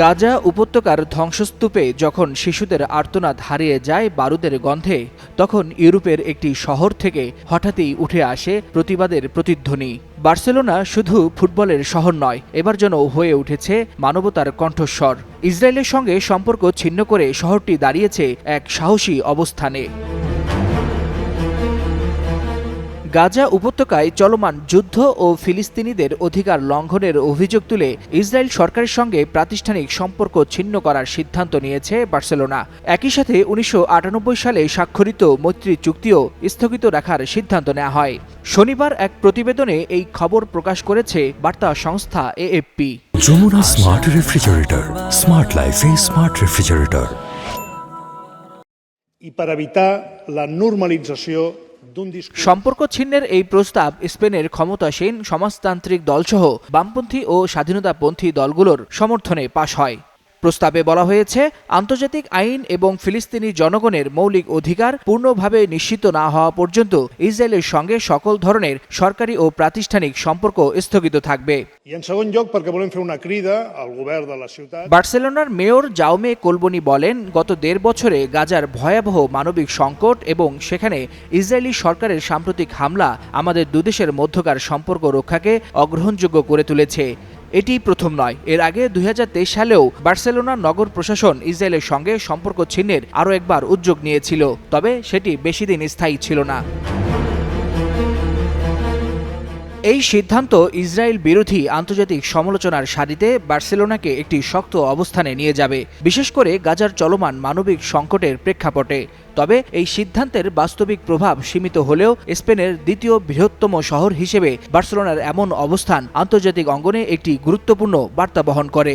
গাজা উপত্যকার ধ্বংসস্তূপে যখন শিশুদের আর্তনাদ হারিয়ে যায় বারুদের গন্ধে, তখন ইউরোপের একটি শহর থেকে হঠাৎই উঠে আসে প্রতিবাদের প্রতিধ্বনি। বার্সেলোনা শুধু ফুটবলের শহর নয়, এবার যেন হয়ে উঠেছে মানবতার কণ্ঠস্বর। ইসরায়েলের সঙ্গে সম্পর্ক ছিন্ন করে শহরটি দাঁড়িয়েছে এক সাহসী অবস্থানে। গাজা উপত্যকায় চলমান যুদ্ধ ও ফিলিস্তিনিদের অধিকার লঙ্ঘনের অভিযোগ তুলে ইসরায়েল সরকারের সঙ্গে প্রাতিষ্ঠানিক সম্পর্ক ছিন্ন করার সিদ্ধান্ত নিয়েছে বার্সেলোনা। একই সাথে উনিশশো আটানব্বই সালে স্বাক্ষরিত মৈত্রী চুক্তিও স্থগিত রাখার সিদ্ধান্ত নেওয়া হয়। শনিবার এক প্রতিবেদনে এই খবর প্রকাশ করেছে বার্তা সংস্থা AFP. Jamuna smart refrigerator smart লাইফে smart refrigerator i per evitar la normalització সম্পর্ক ছিন্নের এই প্রস্তাব স্পেনের ক্ষমতাসীন সমাজতান্ত্রিক দলসহ বামপন্থী ও স্বাধীনতাপন্থী দলগুলোর সমর্থনে পাশ হয়। প্রস্তাবে বলা হয়েছে আন্তর্জাতিক আইন এবং ফিলিস্তিনি জনগণের মৌলিক অধিকার পূর্ণভাবে নিশ্চিত না হওয়া পর্যন্ত ইসরায়েলের সঙ্গে সকল ধরনের সরকারি ও প্রাতিষ্ঠানিক সম্পর্ক স্থগিত থাকবে। বার্সেলোনার মেয়র জাউমে কোলবনি বলেন গত দেড় বছরে গাজার ভয়াবহ মানবিক সংকট এবং সেখানে ইসরায়েলি সরকারের সাম্প্রতিক হামলা আমাদের দুদেশের মধ্যকার সম্পর্ক রক্ষাকে অগ্রহণযোগ্য করে তুলেছে। এটি প্রথম নয়। এর আগে দুই হাজার তেইশ সালেও বার্সেলোনা নগর প্রশাসন ইসরায়েলের সঙ্গে সম্পর্ক ছিন্নের আরও একবার উদ্যোগ নিয়েছিল, তবে সেটি বেশি দিন স্থায়ী ছিল না। এই সিদ্ধান্ত ইসরায়েল বিরোধী আন্তর্জাতিক সমালোচনার সারিতে বার্সেলোনাকে একটি শক্ত অবস্থানে নিয়ে যাবে, বিশেষ করে গাজার চলমান মানবিক সংকটের প্রেক্ষাপটে। তবে এই সিদ্ধান্তের বাস্তবিক প্রভাব সীমিত হলেও স্পেনের দ্বিতীয় বৃহত্তম শহর হিসেবে বার্সেলোনার এমন অবস্থান আন্তর্জাতিক অঙ্গনে একটি গুরুত্বপূর্ণ বার্তা বহন করে।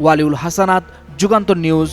ওয়ালিউল হাসানাত, যুগান্তর নিউজ।